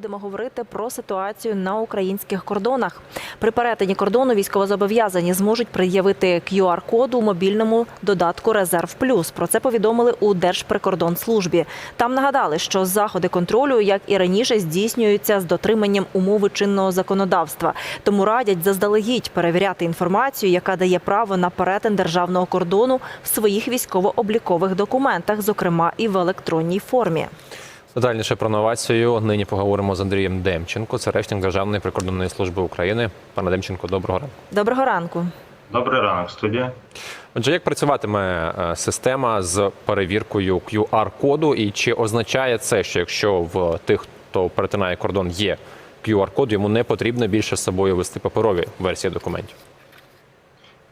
будемо говорити про ситуацію на українських кордонах. При перетині кордону військовозобов'язані зможуть пред'явити QR-код у мобільному додатку Резерв Плюс. Про це повідомили у Держприкордонслужбі. Там нагадали, що заходи контролю, як і раніше, здійснюються з дотриманням умови чинного законодавства. Тому радять заздалегідь перевіряти інформацію, яка дає право на перетин державного кордону в своїх військово-облікових документах, зокрема і в електронній формі. Детальніше про новацію нині поговоримо з Андрієм Демченко, це речник Державної прикордонної служби України. Пане Демченко, доброго ранку. Доброго ранку. Добрий ранок, студія. Отже, як працюватиме е, система з перевіркою QR-коду, і чи означає це, що якщо в тих, хто перетинає кордон, є QR-код, йому не потрібно більше з собою вести паперові версії документів?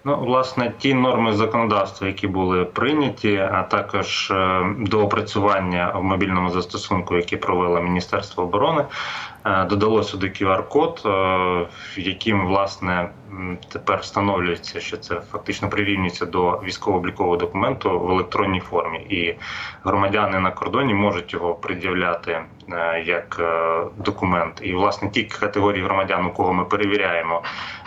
Ну, власне, ті норми законодавства, які були прийняті, а також е, доопрацювання в мобільному застосунку, яке провело Міністерство оборони, додалося додало сюди QR-код, е, яким власне тепер встановлюється, що це фактично прирівнюється до військово-облікового документу в електронній формі, і громадяни на кордоні можуть його пред'являти е, як е, документ. І власне ті категорії громадян, у кого ми перевіряємо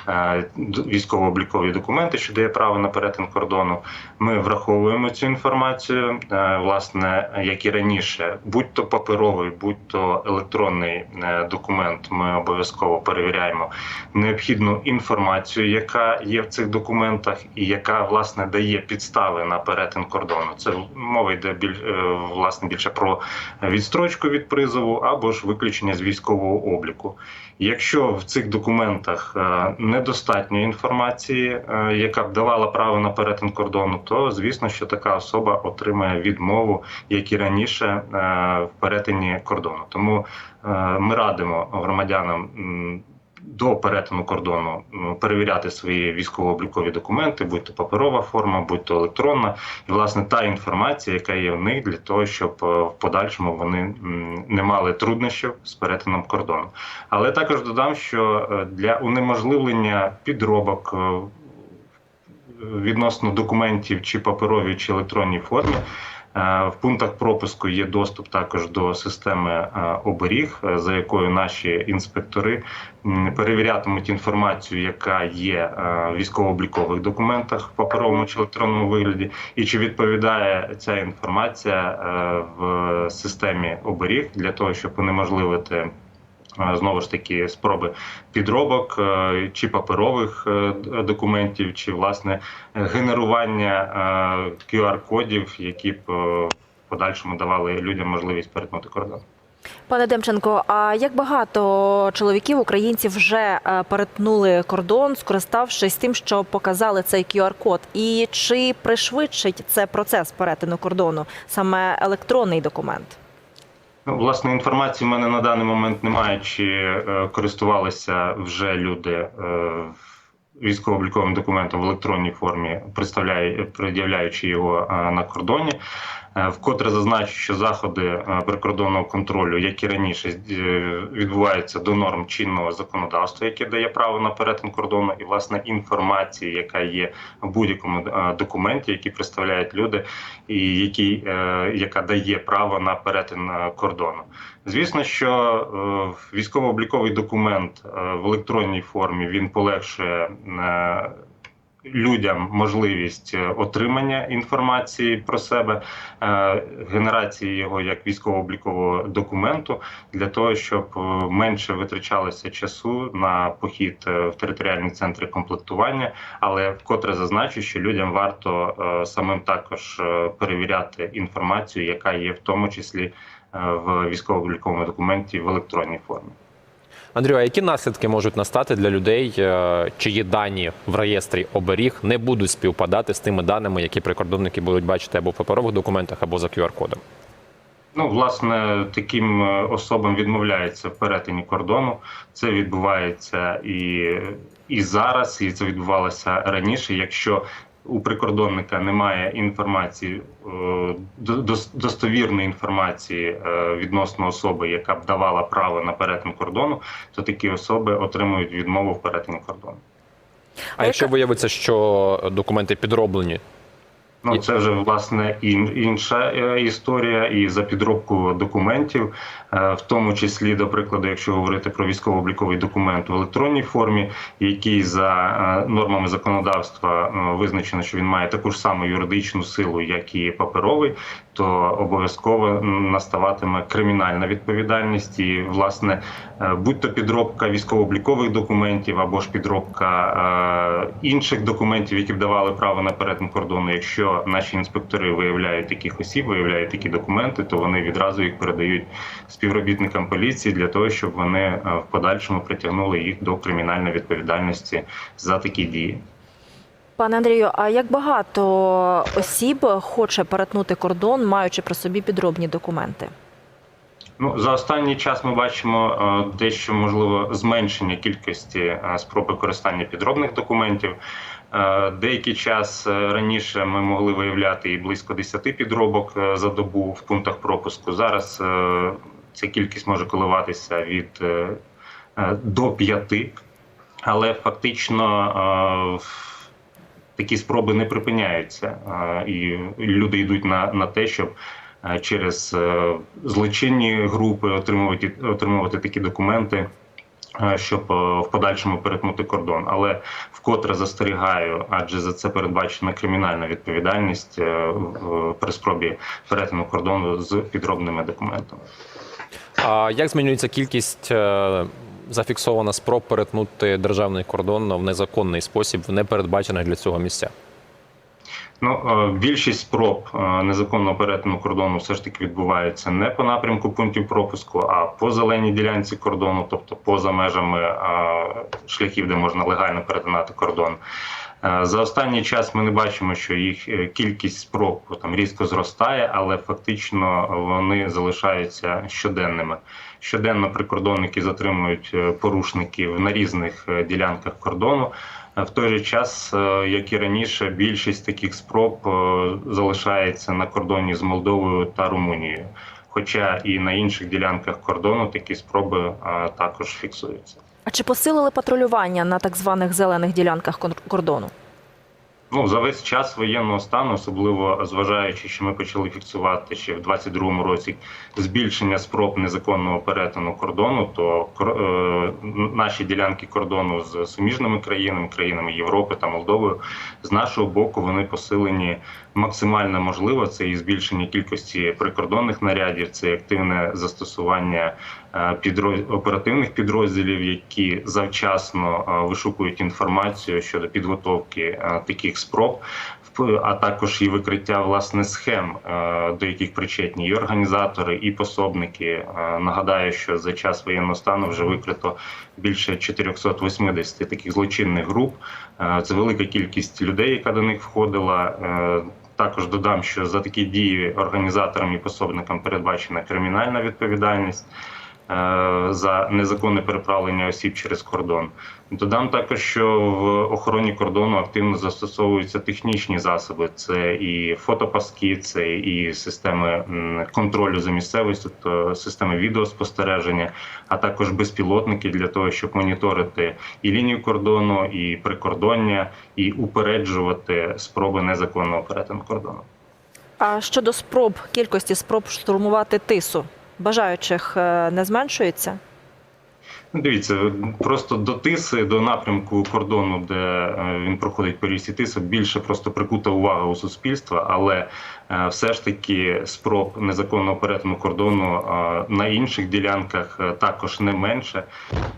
е, військово-облікові документи, що дає право на перетин кордону. Ми враховуємо цю інформацію, власне, як і раніше, будь то паперовий, будь то електронний документ. Ми обов'язково перевіряємо необхідну інформацію, яка є в цих документах, і яка власне дає підстави на перетин кордону. Це мова йде біль, е, власне більше про відстрочку від призову або ж виключення з військового обліку. Якщо в цих документах е, недостатньо інформації, е, яка б давала право на перетин кордону, то звісно, що така особа отримає відмову, як і раніше, в перетині кордону. Тому ми радимо громадянам. До перетину кордону перевіряти свої військово-облікові документи, будь то паперова форма, будь то електронна, і власне та інформація, яка є в них, для того, щоб е, в подальшому вони не мали труднощів з перетином кордону. Але також додам, що е, для унеможливлення підробок е, відносно документів чи паперовій, чи електронній формі. Е, В пунктах пропуску є доступ також до системи е, оберіг, е, за якою наші інспектори перевірятимуть інформацію, яка є в військово-облікових документах в паперовому чи електронному вигляді, і чи відповідає ця інформація в системі оберіг для того, щоб унеможливити знову ж таки спроби підробок е, чи паперових е, документів, чи власне генерування е, QR-кодів, які б е, в подальшому давали людям можливість перетнути кордон. Пане Демченко, а як багато чоловіків, українців вже е, перетнули кордон, скориставшись тим, що показали цей QR-код? І чи пришвидшить це процес перетину кордону, саме електронний документ? Ну, власне, інформації в мене на даний момент немає, чи е, користувалися вже люди е, військово-обліковим документом в електронній формі, пред'являючи його е, на кордоні. Е, Вкотре зазначу, що заходи е, прикордонного контролю, як і раніше, е, відбуваються до норм чинного законодавства, яке дає право на перетин кордону, і власне інформації, яка є в будь-якому документі, який представляють люди, і е, яка дає право на перетин кордону. Звісно, що військово-обліковий документ в електронній формі він полегшує людям можливість е, отримання інформації про себе, е, генерації його як військово-облікового документу для того, щоб е, менше витрачалося часу на похід в територіальні центри комплектування. Але вкотре зазначу, що людям варто самим також перевіряти інформацію, яка є в тому числі в військово-обліковому документі в електронній формі. Андрію, а які наслідки можуть настати для людей, е, чиї дані в реєстрі оберіг не будуть співпадати з тими даними, які прикордонники будуть бачити або в паперових документах, або за QR-кодом? Ну, власне, таким е, особам відмовляється в перетині кордону. Це відбувається і, і зараз, і це відбувалося раніше. Якщо у прикордонника немає інформації, е, до- достовірної інформації е, відносно особи, яка б давала право на перетин кордону, то такі особи отримують відмову в перетині кордону. А якщо виявиться, що документи підроблені, Ну, це вже власне ін- інша е, історія, і за підробку документів, е, в тому числі, до прикладу, якщо говорити про військово-обліковий документ в електронній формі, який за е, нормами законодавства визначено, що він має таку ж саму юридичну силу, як і паперовий, то обов'язково наставатиме кримінальна відповідальність. І власне, е, будь-то підробка військово-облікових документів або ж підробка е, інших документів, які б давали право на перетин кордону. Якщо наші інспектори виявляють таких осіб, виявляють такі документи, то вони відразу їх передають співробітникам поліції для того, щоб вони е, в подальшому притягнули їх до кримінальної відповідальності за такі дії. Пане Андрію, а як багато осіб хоче перетнути кордон, маючи при собі підробні документи? Ну за останній час ми бачимо е, дещо можливо зменшення кількості е, спроб використання підробних документів. Е, Деякий час раніше ми могли виявляти і близько 10 підробок за добу в пунктах пропуску. Зараз ця кількість може коливатися від до 5, але фактично. Такі спроби не припиняються, і люди йдуть на, на те, щоб через е, злочинні групи отримувати, отримувати такі документи, щоб е, в подальшому перетнути кордон. Але вкотре застерігаю, адже за це передбачена кримінальна відповідальність е, при спробі перетину кордону з підробними документами. А як змінюється кількість зафіксована спроб перетнути державний кордон в незаконний спосіб в непередбачених для цього місцях? Ну, е, більшість спроб е, незаконного перетину кордону все ж таки відбувається не по напрямку пунктів пропуску, а по зеленій ділянці кордону, тобто поза межами е, шляхів, де можна легально перетинати кордон. Е, За останній час ми не бачимо, що їх е, кількість спроб там різко зростає, але фактично вони залишаються щоденними. Щоденно прикордонники затримують е, порушників на різних ділянках кордону. В той же час, як і раніше, більшість таких спроб залишається на кордоні з Молдовою та Румунією. Хоча і на інших ділянках кордону такі спроби також фіксуються. А чи посилили патрулювання на так званих зелених ділянках кор- кордону? Ну за весь час воєнного стану, особливо зважаючи, що ми почали фіксувати ще в 22-му році збільшення спроб незаконного перетину кордону, то е, наші ділянки кордону з суміжними країнами, країнами Європи та Молдовою, з нашого боку вони посилені максимально можливо. Це і збільшення кількості прикордонних нарядів, це і активне застосування е, підроз- оперативних підрозділів, які завчасно е, вишукують інформацію щодо підготовки е, таких спроб. А також і викриття власне схем, е, до яких причетні і організатори, і пособники. Е, Нагадаю, що за час воєнного стану вже викрито більше 480 таких злочинних груп. Е, Це велика кількість людей, яка до них входила. Також додам, що за такі дії організаторам і пособникам передбачена кримінальна відповідальність за незаконне переправлення осіб через кордон. Додам також, що в охороні кордону активно застосовуються технічні засоби: це і фотопаски, це і системи контролю за місцевістю, тобто системи відеоспостереження, а також безпілотники для того, щоб моніторити і лінію кордону, і прикордоння, і упереджувати спроби незаконного перетину кордону. А щодо спроб, кількості спроб штурмувати тису, бажаючих е, не зменшується? Ну, Дивіться, просто до Тиси, до напрямку кордону, де е, він проходить по річці Тиса, більше просто прикута увага у суспільства, але е, все ж таки спроб незаконного перетину кордону на інших ділянках також не менше.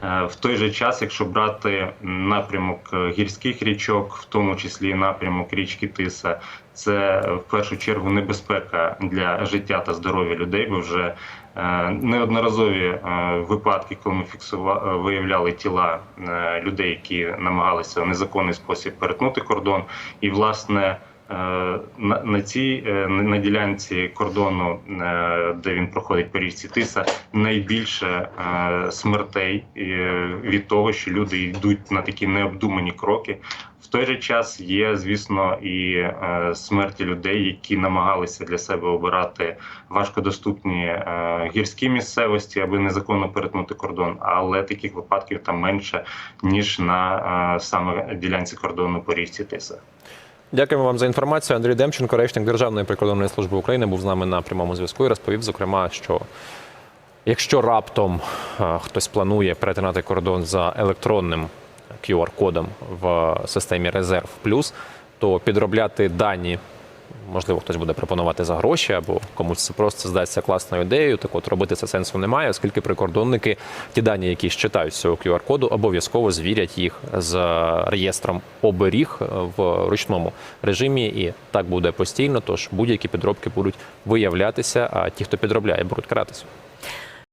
В той же час, якщо брати напрямок гірських річок, в тому числі напрямок річки Тиса, це е, в першу чергу небезпека для життя та здоров'я людей, бо вже Е, Неодноразові е, випадки, коли ми фіксували, виявляли тіла е, людей, які намагалися в незаконний спосіб перетнути кордон, і власне. е, На, на цій е, на ділянці кордону, е, де він проходить по річці Тиса, найбільше е, смертей е, від того, що люди йдуть на такі необдумані кроки. Той же час є, звісно, і е, смерті людей, які намагалися для себе обирати важкодоступні е, гірські місцевості, аби незаконно перетнути кордон. Але таких випадків там менше ніж на е, саме ділянці кордону по річці Тиса. Дякуємо вам за інформацію. Андрій Демченко, речник Державної прикордонної служби України, був з нами на прямому зв'язку і розповів, зокрема, що якщо раптом е, хтось планує перетинати кордон за електронним QR-кодом в системі Резерв Плюс, то підробляти дані. Можливо, хтось буде пропонувати за гроші, або комусь це просто здасться класною ідеєю. Так от робити це сенсу немає, оскільки прикордонники ті дані, які щитають з цього QR-коду, обов'язково звірять їх з реєстром оберіг в ручному режимі, і так буде постійно. Тож будь-які підробки будуть виявлятися, а ті, хто підробляє, будуть каратися.